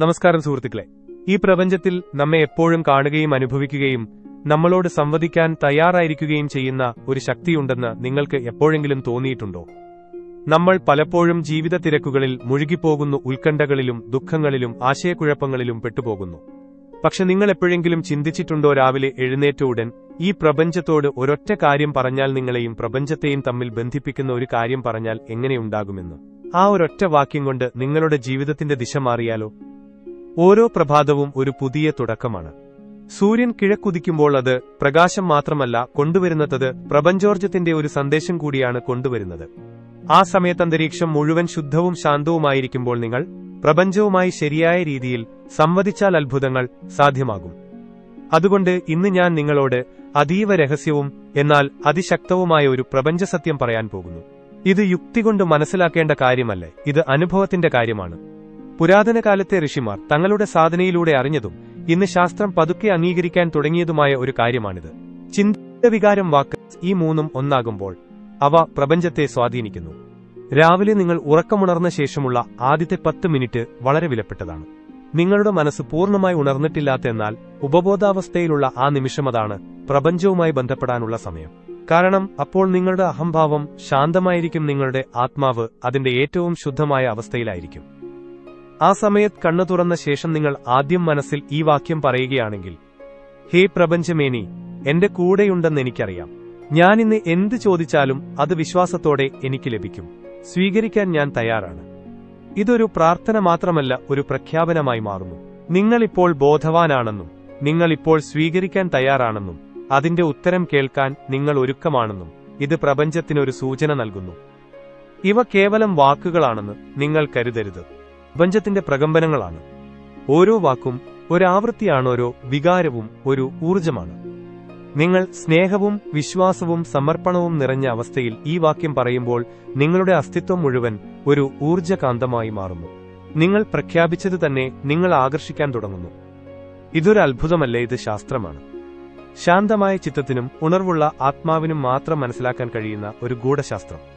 നമസ്കാരം സുഹൃത്തുക്കളെ. ഈ പ്രപഞ്ചത്തിൽ നമ്മെ എപ്പോഴും കാണുകയും അനുഭവിക്കുകയും നമ്മളോട് സംവദിക്കാൻ തയ്യാറായിരിക്കുകയും ചെയ്യുന്ന ഒരു ശക്തിയുണ്ടെന്ന് നിങ്ങൾക്ക് എപ്പോഴെങ്കിലും തോന്നിയിട്ടുണ്ടോ? നമ്മൾ പലപ്പോഴും ജീവിത തിരക്കുകളിൽ മുഴുകിപ്പോകുന്നു ഉത്കണ്ഠകളിലും ദുഃഖങ്ങളിലും ആശയക്കുഴപ്പങ്ങളിലും പെട്ടുപോകുന്നു. പക്ഷെ നിങ്ങൾ എപ്പോഴെങ്കിലും ചിന്തിച്ചിട്ടുണ്ടോ രാവിലെ എഴുന്നേറ്റ ഉടൻ ഈ പ്രപഞ്ചത്തോട് ഒരൊറ്റ കാര്യം പറഞ്ഞാൽ നിങ്ങളെയും പ്രപഞ്ചത്തെയും തമ്മിൽ ബന്ധിപ്പിക്കുന്ന ഒരു കാര്യം പറഞ്ഞാൽ എങ്ങനെയുണ്ടാകുമെന്ന് ആ ഒരൊറ്റ വാക്യം കൊണ്ട് നിങ്ങളുടെ ജീവിതത്തിന്റെ ദിശ മാറിയാലോ? ഓരോ പ്രഭാതവും ഒരു പുതിയ തുടക്കമാണ്. സൂര്യൻ കിഴക്കുതിക്കുമ്പോൾ അത് പ്രകാശം മാത്രമല്ല കൊണ്ടുവരുന്നത് പ്രപഞ്ചോർജത്തിന്റെ ഒരു സന്ദേശം കൂടിയാണ് കൊണ്ടുവരുന്നത്. ആ സമയത്ത് അന്തരീക്ഷം മുഴുവൻ ശുദ്ധവും ശാന്തവുമായിരിക്കുമ്പോൾ നിങ്ങൾ പ്രപഞ്ചവുമായി ശരിയായ രീതിയിൽ സംവദിച്ചാൽ അത്ഭുതങ്ങൾ സാധ്യമാകും. അതുകൊണ്ട് ഇന്ന് ഞാൻ നിങ്ങളോട് അതീവ രഹസ്യവും എന്നാൽ അതിശക്തവുമായ ഒരു പ്രപഞ്ചസത്യം പറയാൻ പോകുന്നു. ഇത് യുക്തി കൊണ്ട് മനസ്സിലാക്കേണ്ട കാര്യമല്ലേ? ഇത് അനുഭവത്തിന്റെ കാര്യമാണ്. പുരാതന കാലത്തെ ഋഷിമാർ തങ്ങളുടെ സാധനയിലൂടെ അറിഞ്ഞതും ഇന്ന് ശാസ്ത്രം പതുക്കെ അംഗീകരിക്കാൻ തുടങ്ങിയതുമായ ഒരു കാര്യമാണിത്. ചിന്തവികാരം വാക്ക് ഈ മൂന്നും ഒന്നാകുമ്പോൾ അവ പ്രപഞ്ചത്തെ സ്വാധീനിക്കുന്നു. രാവിലെ നിങ്ങൾ ഉറക്കമുണർന്ന ശേഷമുള്ള ആദ്യത്തെ പത്ത് മിനിറ്റ് വളരെ വിലപ്പെട്ടതാണ്. നിങ്ങളുടെ മനസ്സ് പൂർണമായി ഉണർന്നിട്ടില്ലാത്ത എന്നാൽ ഉപബോധാവസ്ഥയിലുള്ള ആ നിമിഷമതാണ് പ്രപഞ്ചവുമായി ബന്ധപ്പെടാനുള്ള സമയം. കാരണം അപ്പോൾ നിങ്ങളുടെ അഹംഭാവം ശാന്തമായിരിക്കും നിങ്ങളുടെ ആത്മാവ് അതിന്റെ ഏറ്റവും ശുദ്ധമായ അവസ്ഥയിലായിരിക്കും. ആ സമയത്ത് കണ്ണു തുറന്ന ശേഷം നിങ്ങൾ ആദ്യം മനസ്സിൽ ഈ വാക്യം പറയുകയാണെങ്കിൽ ഹേ പ്രപഞ്ചമേനി എന്റെ കൂടെയുണ്ടെന്ന് എനിക്കറിയാം. ഞാൻ ഇന്ന് എന്ത് ചോദിച്ചാലും അത് വിശ്വാസത്തോടെ എനിക്ക് ലഭിക്കും. സ്വീകരിക്കാൻ ഞാൻ തയ്യാറാണ്. ഇതൊരു പ്രാർത്ഥന മാത്രമല്ല ഒരു പ്രഖ്യാപനമായി മാറുന്നു. നിങ്ങളിപ്പോൾ ബോധവാനാണെന്നും നിങ്ങളിപ്പോൾ സ്വീകരിക്കാൻ തയ്യാറാണെന്നും അതിന്റെ ഉത്തരം കേൾക്കാൻ നിങ്ങൾ ഒരുക്കമാണെന്നും ഇത് പ്രപഞ്ചത്തിനൊരു സൂചന നൽകുന്നു. ഇവ കേവലം വാക്കുകളാണെന്ന് നിങ്ങൾ കരുതരുത്. പ്രപഞ്ചത്തിന്റെ പ്രകമ്പനങ്ങളാണ്. ഓരോ വാക്കും ഒരാവൃത്തിയാണോരോ വികാരവും ഒരു ഊർജമാണ് നിങ്ങൾ സ്നേഹവും വിശ്വാസവും സമർപ്പണവും നിറഞ്ഞ അവസ്ഥയിൽ ഈ വാക്യം പറയുമ്പോൾ നിങ്ങളുടെ അസ്തിത്വം മുഴുവൻ ഒരു ഊർജകാന്തമായി മാറുന്നു. നിങ്ങൾ പ്രഖ്യാപിച്ചത് തന്നെ നിങ്ങൾ ആകർഷിക്കാൻ തുടങ്ങുന്നു. ഇതൊരു അത്ഭുതമല്ലേ? ഇത് ശാസ്ത്രമാണ്. ശാന്തമായ ചിത്തത്തിനും ഉണർവുള്ള ആത്മാവിനും മാത്രം മനസ്സിലാക്കാൻ കഴിയുന്ന ഒരു ഗൂഢശാസ്ത്രം.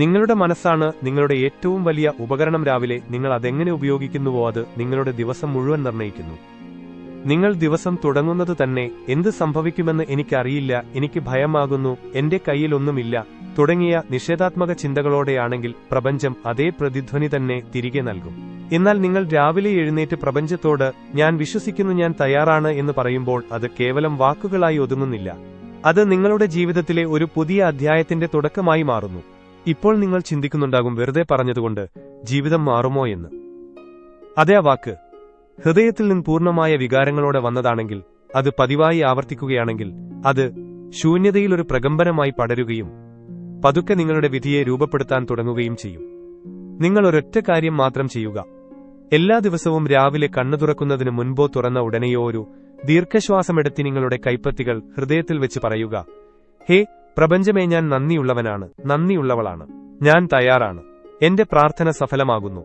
നിങ്ങളുടെ മനസ്സാണ് നിങ്ങളുടെ ഏറ്റവും വലിയ ഉപകരണം. രാവിലെ നിങ്ങൾ അതെങ്ങനെ ഉപയോഗിക്കുന്നുവോ അത് നിങ്ങളുടെ ദിവസം മുഴുവൻ നിർണയിക്കുന്നു നിങ്ങൾ ദിവസം തുടങ്ങുന്നത് തന്നെ എന്ത് സംഭവിക്കുമെന്ന് എനിക്കറിയില്ല എനിക്ക് ഭയമാകുന്നു എന്റെ കയ്യിലൊന്നുമില്ല. തുടങ്ങിയ നിഷേധാത്മക ചിന്തകളോടെയാണെങ്കിൽ പ്രപഞ്ചം അതേ പ്രതിധ്വനി തന്നെ തിരികെ നൽകും. എന്നാൽ നിങ്ങൾ രാവിലെ എഴുന്നേറ്റ് പ്രപഞ്ചത്തോട് ഞാൻ വിശ്വസിക്കുന്നു ഞാൻ തയ്യാറാണ് എന്ന് പറയുമ്പോൾ അത് കേവലം വാക്കുകളായി ഒതുങ്ങുന്നില്ല. അത് നിങ്ങളുടെ ജീവിതത്തിലെ ഒരു പുതിയ അധ്യായത്തിന്റെ തുടക്കമായി മാറുന്നു. ഇപ്പോൾ നിങ്ങൾ ചിന്തിക്കുന്നുണ്ടാകും വെറുതെ പറഞ്ഞതുകൊണ്ട് ജീവിതം മാറുമോ എന്ന്. അതേ ആ വാക്ക്. ഹൃദയത്തിൽ നിന്ന് പൂർണമായ വികാരങ്ങളോടെ വന്നതാണെങ്കിൽ അത് പതിവായി ആവർത്തിക്കുകയാണെങ്കിൽ അത് ശൂന്യതയിൽ ഒരു പ്രകമ്പനമായി പടരുകയും പതുക്കെ നിങ്ങളുടെ വിധിയെ രൂപപ്പെടുത്താൻ തുടങ്ങുകയും ചെയ്യും. നിങ്ങൾ ഒരൊറ്റ കാര്യം മാത്രം ചെയ്യുക. എല്ലാ ദിവസവും രാവിലെ കണ്ണു തുറക്കുന്നതിന് മുൻപോ തുറന്ന ഉടനെയോ ഒരു ദീർഘശ്വാസമെടുത്തി നിങ്ങളുടെ കൈപ്പത്തികൾ ഹൃദയത്തിൽ വെച്ച് പറയുക. ഹേ പ്രപഞ്ചമേ ഞാൻ നന്ദിയുള്ളവനാണ് നന്ദിയുള്ളവളാണ് ഞാൻ തയ്യാറാണ് എന്റെ പ്രാർത്ഥന സഫലമാകുന്നു.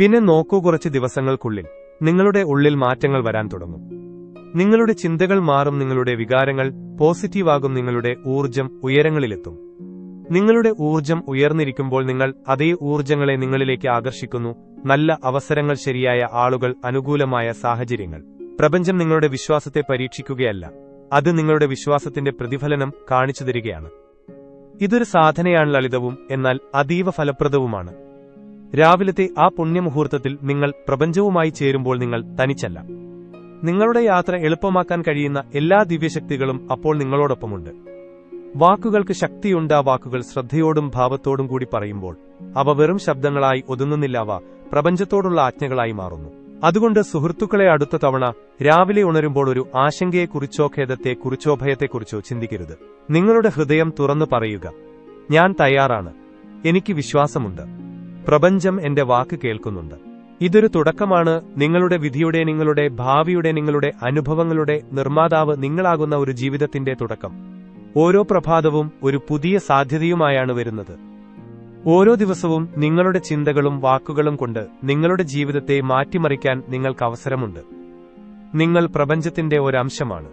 പിന്നെ നോക്കൂ കുറച്ച് ദിവസങ്ങൾക്കുള്ളിൽ നിങ്ങളുടെ ഉള്ളിൽ മാറ്റങ്ങൾ വരാൻ തുടങ്ങും. നിങ്ങളുടെ ചിന്തകൾ മാറും നിങ്ങളുടെ വികാരങ്ങൾ പോസിറ്റീവാകും നിങ്ങളുടെ ഊർജം ഉയരങ്ങളിലെത്തും. നിങ്ങളുടെ ഊർജം ഉയർന്നിരിക്കുമ്പോൾ നിങ്ങൾ അതേ ഊർജങ്ങളെ നിങ്ങളിലേക്ക് ആകർഷിക്കുന്നു നല്ല അവസരങ്ങൾ ശരിയായ ആളുകൾ അനുകൂലമായ സാഹചര്യങ്ങൾ. പ്രപഞ്ചം നിങ്ങളുടെ വിശ്വാസത്തെ പരീക്ഷിക്കുകയല്ല. അത് നിങ്ങളുടെ വിശ്വാസത്തിന്റെ പ്രതിഫലനം കാണിച്ചു തരികയാണ്. ഇതൊരു സാധനയാണ് ലളിതവും എന്നാൽ അതീവ ഫലപ്രദവുമാണ്. രാവിലത്തെ ആ പുണ്യമുഹൂർത്തത്തിൽ നിങ്ങൾ പ്രപഞ്ചവുമായി ചേരുമ്പോൾ നിങ്ങൾ തനിച്ചല്ല. നിങ്ങളുടെ യാത്ര എളുപ്പമാക്കാൻ കഴിയുന്ന എല്ലാ ദിവ്യശക്തികളും അപ്പോൾ നിങ്ങളോടൊപ്പമുണ്ട്. വാക്കുകൾക്ക് ശക്തിയുണ്ട് ആ വാക്കുകൾ ശ്രദ്ധയോടും ഭാവത്തോടും കൂടി പറയുമ്പോൾ അവ വെറും ശബ്ദങ്ങളായി ഒതുങ്ങുന്നില്ല അവ പ്രപഞ്ചത്തോടുള്ള ആജ്ഞകളായി മാറുന്നു. അതുകൊണ്ട് സുഹൃത്തുക്കളെ അടുത്ത തവണ രാവിലെ ഉണരുമ്പോൾ ഒരു ആശങ്കയെക്കുറിച്ചോ ഖേദത്തെക്കുറിച്ചോ ഭയത്തെക്കുറിച്ചോ ചിന്തിക്കരുത്. നിങ്ങളുടെ ഹൃദയം തുറന്നു പറയുക ഞാൻ തയ്യാറാണ്. എനിക്ക് വിശ്വാസമുണ്ട്. പ്രപഞ്ചം എന്റെ വാക്ക് കേൾക്കുന്നുണ്ട്. ഇതൊരു തുടക്കമാണ്. നിങ്ങളുടെ വിധിയുടെ നിങ്ങളുടെ ഭാവിയുടെ നിങ്ങളുടെ അനുഭവങ്ങളുടെ നിർമ്മാതാവ് നിങ്ങളാകുന്ന ഒരു ജീവിതത്തിന്റെ തുടക്കം. ഓരോ പ്രഭാതവും ഒരു പുതിയ സാധ്യതയുമായാണ് വരുന്നത്. ഓരോ ദിവസവും നിങ്ങളുടെ ചിന്തകളും വാക്കുകളും കൊണ്ട് നിങ്ങളുടെ ജീവിതത്തെ മാറ്റിമറിക്കാൻ നിങ്ങൾക്ക് അവസരമുണ്ട്. നിങ്ങൾ പ്രപഞ്ചത്തിന്റെ ഒരംശമാണ്.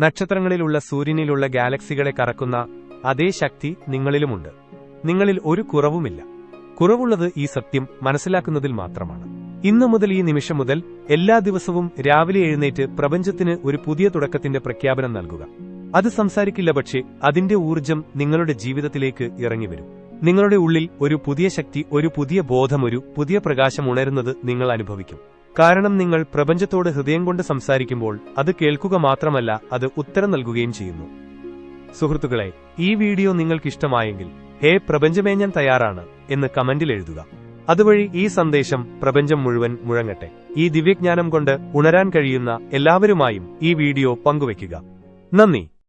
നക്ഷത്രങ്ങളിലുള്ള സൂര്യനിലുള്ള ഗാലക്സികളെ കറക്കുന്ന അതേ ശക്തി നിങ്ങളിലുമുണ്ട്. നിങ്ങളിൽ ഒരു കുറവുമില്ല. കുറവുള്ളത് ഈ സത്യം മനസ്സിലാക്കുന്നതിൽ മാത്രമാണ്. ഇന്നു മുതൽ ഈ നിമിഷം മുതൽ എല്ലാ ദിവസവും രാവിലെ എഴുന്നേറ്റ് പ്രപഞ്ചത്തിന് ഒരു പുതിയ തുടക്കത്തിന്റെ പ്രഖ്യാപനം നൽകുക. അത് സംസാരിക്കില്ല പക്ഷേ അതിന്റെ ഊർജം നിങ്ങളുടെ ജീവിതത്തിലേക്ക് ഇറങ്ങിവരും. നിങ്ങളുടെ ഉള്ളിൽ ഒരു പുതിയ ശക്തി ഒരു പുതിയ ബോധം ഒരു പുതിയ പ്രകാശം ഉണരുന്നത് നിങ്ങൾ അനുഭവിക്കും. കാരണം നിങ്ങൾ പ്രപഞ്ചത്തോട് ഹൃദയം കൊണ്ട് സംസാരിക്കുമ്പോൾ അത് കേൾക്കുക മാത്രമല്ല അത് ഉത്തരം നൽകുകയും ചെയ്യുന്നു. സുഹൃത്തുക്കളെ ഈ വീഡിയോ നിങ്ങൾക്കിഷ്ടമായെങ്കിൽ ഹേ പ്രപഞ്ചമേ ഞാൻ തയ്യാറാണ് എന്ന് കമന്റിൽ എഴുതുക. അതുവഴി ഈ സന്ദേശം പ്രപഞ്ചം മുഴുവൻ മുഴങ്ങട്ടെ. ഈ ദിവ്യജ്ഞാനം കൊണ്ട് ഉണരാൻ കഴിയുന്ന എല്ലാവരുമായും ഈ വീഡിയോ പങ്കുവയ്ക്കുക. നന്ദി.